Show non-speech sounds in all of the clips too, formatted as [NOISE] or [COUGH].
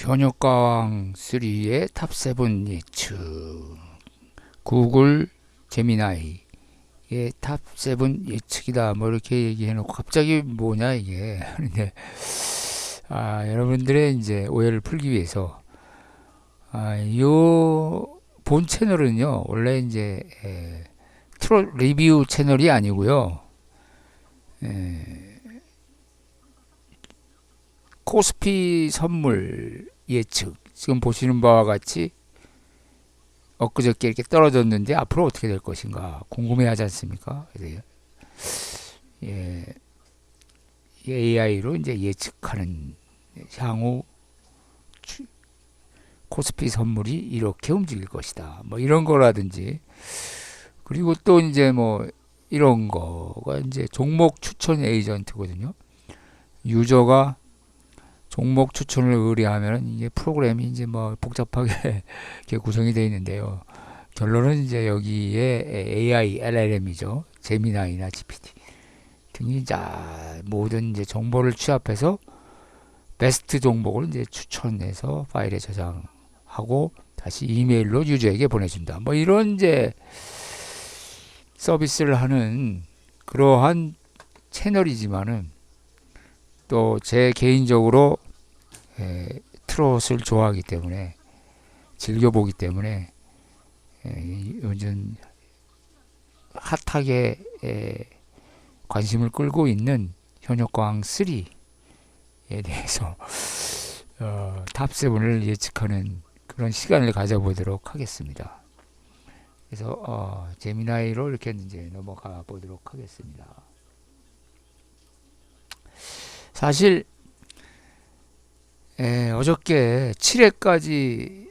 현역가왕 3의 탑7 예측. 구글 제미나이의 탑7 예측이다. 뭐 이렇게 얘기해 놓고 갑자기 뭐냐 이게. [LAUGHS] 근데 아 여러분들의 이제 오해를 풀기 위해서 아요본 채널은요 원래 이제 에, 트롯 리뷰 채널이 아니고요. 에, 코스피 선물 예측 지금 보시는 바와 같이 엊그저께 이렇게 떨어졌는데 앞으로 어떻게 될 것인가 궁금해하지 않습니까? 그래서 예, AI로 이제 예측하는 향후 추- 코스피 선물이 이렇게 움직일 것이다. 뭐 이런 거라든지 그리고 또 이제 뭐 이런 거가 이제 종목 추천 에이전트거든요. 유저가 종목 추천을 의뢰하면 이게 프로그램이 이제 뭐 복잡하게 [LAUGHS] 이렇게 구성이 되어 있는데요. 결론은 이제 여기에 AI, LLM이죠. 제미나이나 GPT 등이 자 모든 이제 정보를 취합해서 베스트 종목을 이제 추천해서 파일에 저장하고 다시 이메일로 유저에게 보내준다. 뭐 이런 이제 서비스를 하는 그러한 채널이지만은 또 제 개인적으로 에, 트롯을 좋아하기 때문에 즐겨보기 때문에 에, 요즘 핫하게 에, 관심을 끌고 있는 현역광 3에 대해서 어, 탑7을 예측하는 그런 시간을 가져보도록 하겠습니다. 그래서 어, 제미나이로 이렇게 이제 넘어가 보도록 하겠습니다. 사실 에, 어저께 7회까지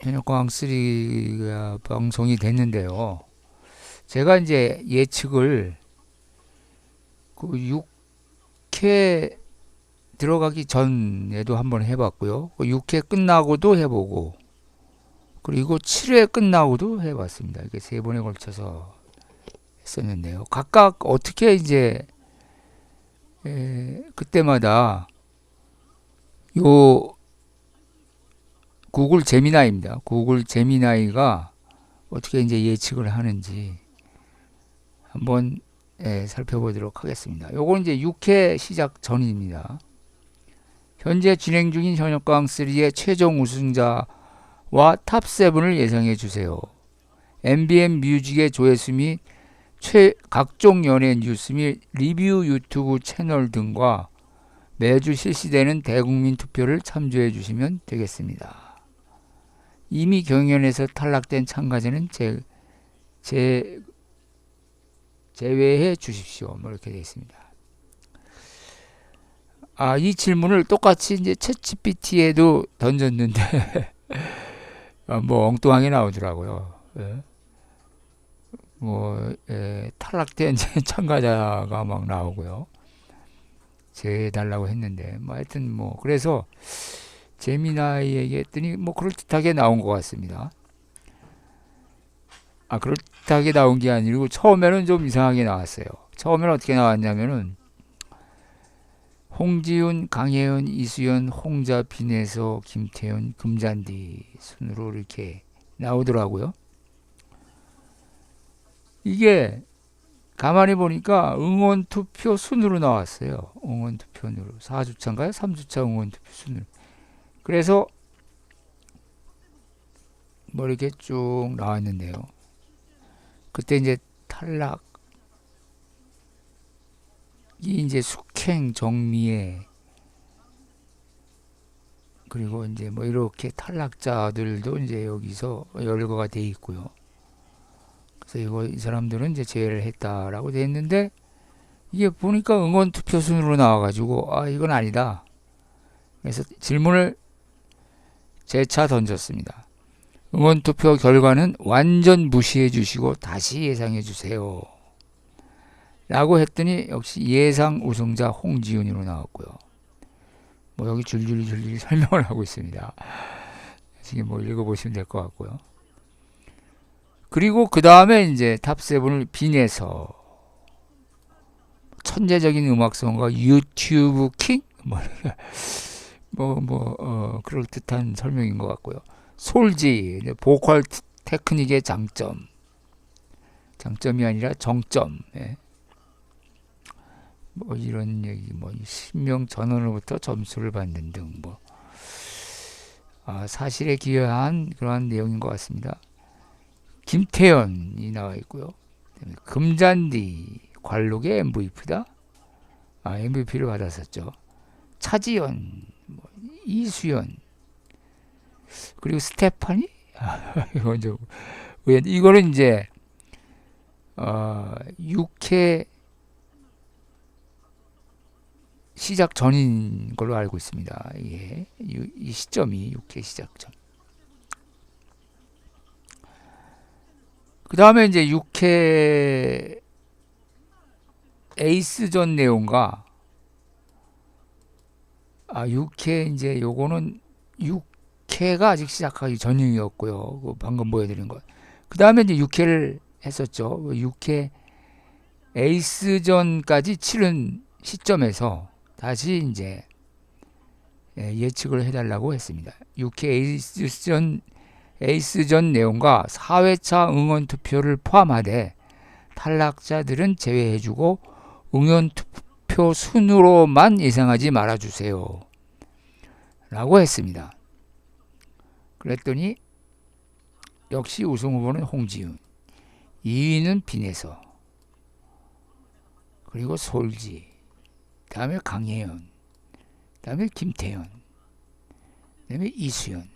현역광 3가 방송이 됐는데요. 제가 이제 예측을 그 6회 들어가기 전에도 한번 해봤고요. 그 6회 끝나고도 해보고 그리고 7회 끝나고도 해봤습니다. 이렇게 세 번에 걸쳐서 했었는데요. 각각 어떻게 이제 에, 그때마다 요 구글 제미나이입니다. 구글 제미나이가 어떻게 이제 예측을 하는지 한번 예, 살펴보도록 하겠습니다. 요건 이제 6회 시작 전입니다. 현재 진행 중인 현역강 3의 최종 우승자와 탑 7을 예상해 주세요. MBN 뮤직의 조회수 및 최, 각종 연예 뉴스 및 리뷰 유튜브 채널 등과 매주 실시되는 대국민 투표를 참조해 주시면 되겠습니다. 이미 경연에서 탈락된 참가자는 제, 제, 제외해 주십시오. 뭐 이렇게 되어 있습니다. 아, 이 질문을 똑같이 이제 챗 GPT에도 던졌는데, [LAUGHS] 아, 뭐 엉뚱하게 나오더라고요. 예. 뭐 에, 탈락된 [LAUGHS] 참가자가 막 나오고요. 재달라고 했는데 뭐 하여튼 뭐 그래서 제미나이에게 했더니 뭐 그럴듯하게 나온 것 같습니다. 아 그럴듯하게 나온 게 아니고 처음에는 좀 이상하게 나왔어요. 처음에는 어떻게 나왔냐면은 홍지훈, 강혜연, 이수연, 홍자, 빈에서 김태현, 금잔디 순으로 이렇게 나오더라고요. 이게 가만히 보니까 응원 투표 순으로 나왔어요. 응원 투표로 4주차인가요? 3주차 응원 투표 순으로. 그래서 뭐 이렇게 쭉 나왔는데요. 그때 이제 탈락 이 이제 숙행 정미애 그리고 이제 뭐 이렇게 탈락자들도 이제 여기서 열거가 돼 있고요. 그래서 이거 이 사람들은 이제 제외를 했다라고 돼 있는데 이게 보니까 응원 투표 순으로 나와가지고 아 이건 아니다. 그래서 질문을 재차 던졌습니다. 응원 투표 결과는 완전 무시해 주시고 다시 예상해 주세요. 라고 했더니 역시 예상 우승자 홍지윤으로 나왔고요. 뭐 여기 줄줄이 줄줄이 [LAUGHS] 설명을 하고 있습니다. 지금 뭐 읽어보시면 될 것 같고요. 그리고 그 다음에 이제 탑7을 빈에서 천재적인 음악성과 유튜브 킹? 뭐 [LAUGHS] 뭐, 뭐, 어, 그럴듯한 설명인 것 같고요. 솔지, 보컬 테- 테크닉의 장점. 장점이 아니라 정점. 예. 뭐 이런 얘기, 뭐 신명 전원으로부터 점수를 받는 등 뭐. 아, 사실에 기여한 그러한 내용인 것 같습니다. 김태현이 나와 있고요. 금잔디 관록의 MVP다. 아, MVP를 받았었죠. 차지연, 뭐, 이수연, 그리고 스테파니? 아, [LAUGHS] 이건 좀 이거는 이제 어, 6회 시작 전인 걸로 알고 있습니다. 예, 이, 이 시점이 6회 시작 전. 그 다음에 이제 6회 에이스전 내용과 아 6회 이제 요거는 6회가 아직 시작하기 전이었고요. 그 방금 보여드린 것. 그 다음에 이제 6회를 했었죠. 6회 에이스전까지 치른 시점에서 다시 이제 예, 예측을 해달라고 했습니다. 6회 에이스전 에이스전 내용과 4회차 응원 투표를 포함하되 탈락자들은 제외해주고 응원 투표 순으로만 예상하지 말아주세요. 라고 했습니다. 그랬더니 역시 우승 후보는 홍지윤, 2위는 빈에서, 그리고 솔지, 다음에 강혜연, 다음에 김태현, 다음에 이수연,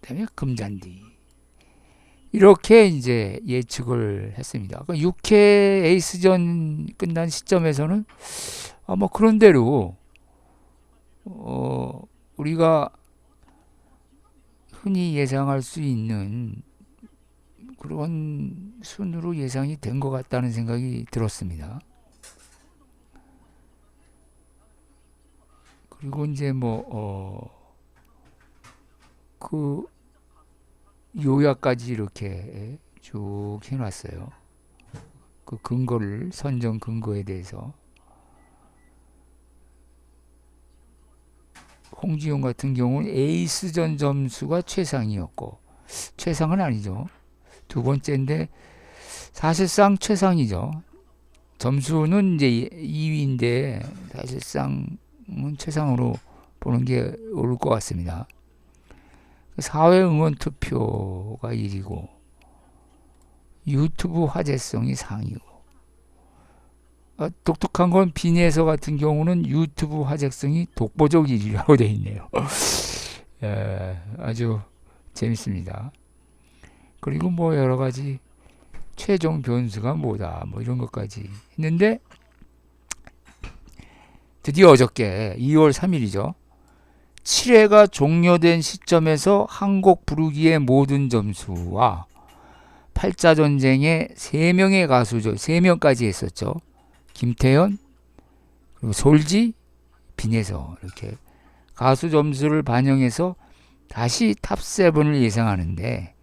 다음에 금잔디. 이렇게 이제 예측을 했습니다. 그 6회 에이스전 끝난 시점에서는 아마 그런 대로 어 우리가 흔히 예상할 수 있는 그런 순으로 예상이 된 것 같다는 생각이 들었습니다. 그리고 이제 뭐, 어, 그, 요약까지 이렇게 쭉 해놨어요. 그 근거를, 선정 근거에 대해서. 홍지용 같은 경우는 에이스전 점수가 최상이었고, 최상은 아니죠. 두 번째인데, 사실상 최상이죠. 점수는 이제 2위인데, 사실상 은 최상으로 보는 게 옳을 것 같습니다. 사회 응원 투표가 1위고 유튜브 화제성이 상위고 아, 독특한 건 비니에서 같은 경우는 유튜브 화제성이 독보적 1위라고 되어 있네요. [LAUGHS] 예, 아주 재밌습니다. 그리고 뭐 여러 가지 최종 변수가 뭐다 뭐 이런 것까지 했는데 드디어 어저께 2월 3일이죠. 7회가 종료된 시점에서 한곡 부르기의 모든 점수와 8자 전쟁의 3명의 가수죠. 3명까지 했었죠. 김태현, 그리고 솔지, 빈에서 이렇게 가수 점수를 반영해서 다시 탑7을 예상하는데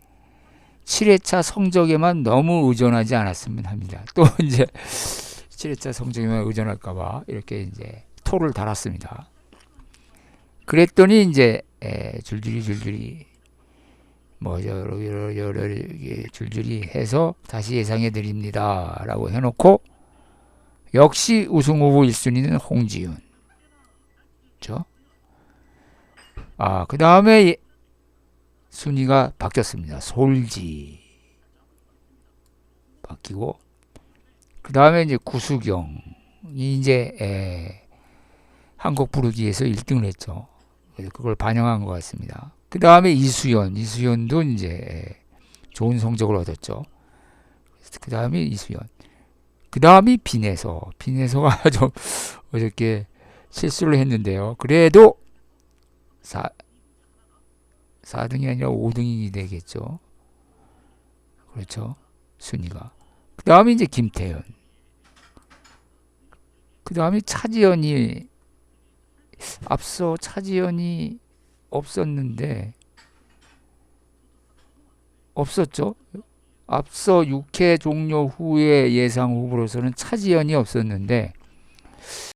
7회차 성적에만 너무 의존하지 않았으면 합니다. 또 [LAUGHS] 이제 7회차 성적에만 의존할까봐 이렇게 이제 토를 달았습니다. 그랬더니 이제 에, 줄줄이 줄줄이 뭐 여러 여러 여러 줄줄이 해서 다시 예상해 드립니다라고 해놓고 역시 우승 후보 1순위는 홍지윤. 그렇죠? 아, 그 다음에 순위가 바뀌었습니다. 솔지 바뀌고 그 다음에 이제 구수경이 이제 에, 한곡 부르기에서 1등을 했죠. 그래서 그걸 반영한 것 같습니다. 그 다음에 이수연, 이수연도 이제 좋은 성적을 얻었죠. 그 다음에 이수연. 그 다음이 빈에서, 빈에서가 [LAUGHS] 좀 어저께 실수를 했는데요. 그래도 4, 4등이 아니라 5등이 되겠죠. 그렇죠. 순위가. 그 다음에 이제 김태현. 그 다음에 차지연이 앞서 차지연이 없었는데 없었죠. 앞서 6회 종료 후에 예상 후보로서는 차지연이 없었는데